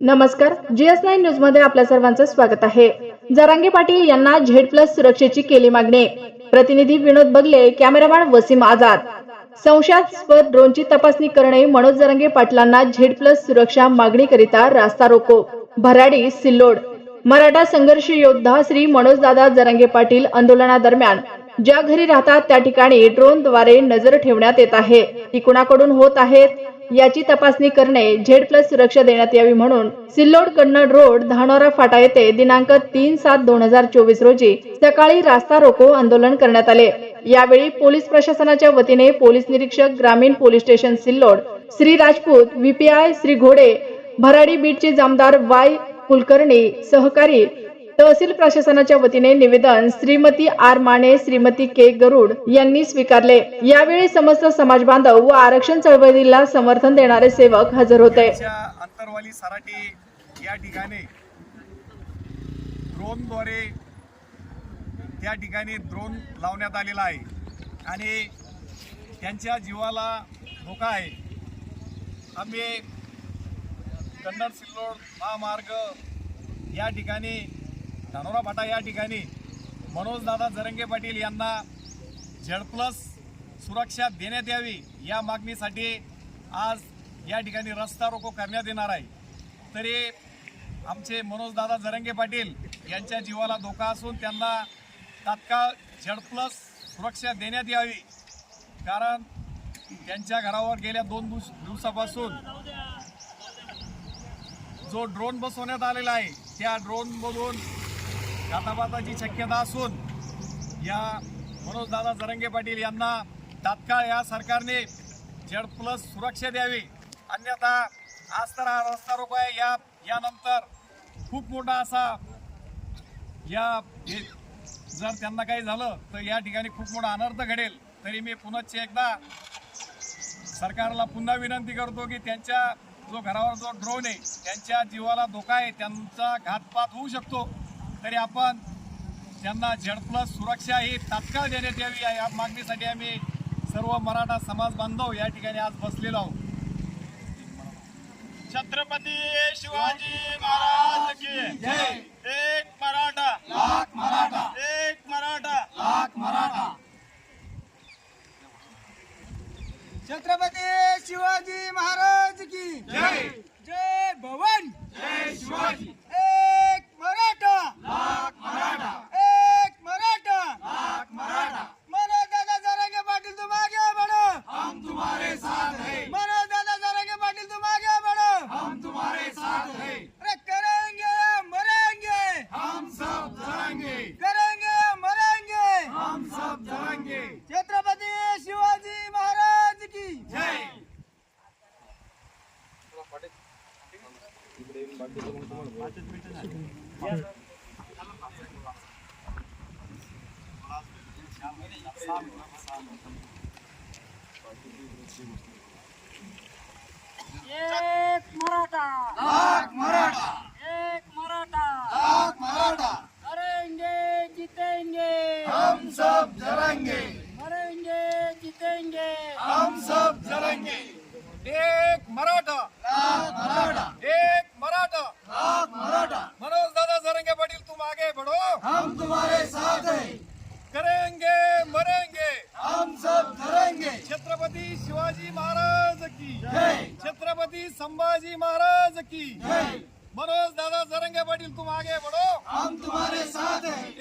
नमस्कार GS nine न्यूजमध्ये आपल्या सर्वांचं स्वागत आहे. जरांगे पाटील यांना झेड प्लस सुरक्षेची केली मागणी. प्रतिनिधी विनोद बगले कॅमेरामॅन वसीम आझाद. संशयास्पद ड्रोनची तपासणी करणे मनोज जरांगे पाटलांना झेड प्लस सुरक्षा मागणीकरिता रास्ता रोको. भराडी सिल्लोड. मराठा संघर्ष योद्धा श्री मनोजदादा जरांगे पाटील आंदोलनादरम्यान ज्या घरी राहतात त्या ठिकाणी ड्रोनद्वारे नजर ठेवण्यात येत आहे. ती कुणाकडून होत आहेत? याची तपासणी करणे झेड प्लस सुरक्षा देण्यात यावी म्हणून सिल्लोड कन्नड रोड धानोरा फाटा येथे दिनांक तीन सात दोन हजार चोवीस रोजी सकाळी रास्ता रोको आंदोलन करण्यात आले. यावेळी पोलीस प्रशासनाच्या वतीने पोलीस निरीक्षक ग्रामीण police station Sillod Shri Rajput VPI Shri Ghode Bharadi बीटचे Jamdar Y Kulkarni सहकारी तहसील प्रशासनाच्या वतीने निवेदन श्रीमती आर माने श्रीमती के गरुड यांनी स्वीकारले. यावेळी समस्त समाज बांधव व आरक्षण चळवळीला समर्थन देणारे सेवक हजर होते. अंतरवाली सराटी या ठिकाणी ड्रोनद्वारे त्या ठिकाणी ड्रोन लावण्यात आलेला आहे. आणि त्यांच्या जीवाला धोका आहे. आम्ही कन्नड सिल्लोड महामार्ग या ठिकाणी धानोरा फाटा या ठिकाणी मनोजदादा जरंगे पाटील यांना झेड प्लस सुरक्षा देण्यात यावी या मागणीसाठी आज या ठिकाणी रस्ता रोको करण्यात येणार आहे. तरी आमचे मनोजदादा जरंगे पाटील यांच्या जीवाला धोका असून त्यांना तात्काळ झेड प्लस सुरक्षा देण्यात यावी. कारण त्यांच्या घरावर गेल्या दोन दिवस दिवसापासून जो ड्रोन बसवण्यात आलेला आहे त्या ड्रोनमधून घातापाताची शक्यता असून या मनोजदादा जरंगे पाटील यांना तात्काळ या सरकारने जड प्लस सुरक्षा द्यावी. अन्यथा आज तर हा रस्ता रोको आहे. या यानंतर खूप मोठा असा या हे जर त्यांना काही झालं तर या ठिकाणी खूप मोठा अनर्थ घडेल. तरी मी पुनश्च एकदा सरकारला पुन्हा विनंती करतो की त्यांच्या जो घरावर जो ड्रोन आहे त्यांच्या जीवाला धोका आहे त्यांचा घातपात होऊ शकतो. तरी आपण त्यांना झेड प्लस सुरक्षा ही तात्काळ देण्यात यावी. या मागणीसाठी आम्ही सर्व मराठा समाज बांधव या ठिकाणी आज बसलेलो आहोत. छत्रपती शिवाजी महाराज की जय. एक मराठा. लाख मराठा. एक मराठा. लाख मराठा. छत्रपती शिवाजी महाराज की जय. जय भवन जय शिवाजी एक मराठा लाख मराठा एक मराठा लाख मराठा मनोज दादा जरांगे पाटील तुम आगे बढ़ो हम तुम्हारे साथ हैं मनोज दादा जरांगे पाटील तुम आगे बढ़ो हम तुम्हारे साथ हैं अरे करेंगे मरेंगे हम सब जरांगे करेंगे मरेंगे हम सब जरांगे छत्रपती शिवाजी महाराज की जय एक मराठा लाख मराठा एक मराठा लाख मराठा मरेंगे जीतेंगे हम सब जरांगे मरेंगे जीतेंगे हम सब जरांगे एक मराठा लाख मराठा एक मराठा लाख मराठा मनोज दादा जरंगे पाटील तुम आगे बढ़ो हम तुम्हारे साथ हैं करेंगे मरेंगे हम सब जरेंगे छत्रपति शिवाजी महाराज की जय छत्रपति संभाजी महाराज की। जय। मनोज दादा जरंगे पाटील तुम आगे बढ़ो। हम तुम्हारे साथ हैं।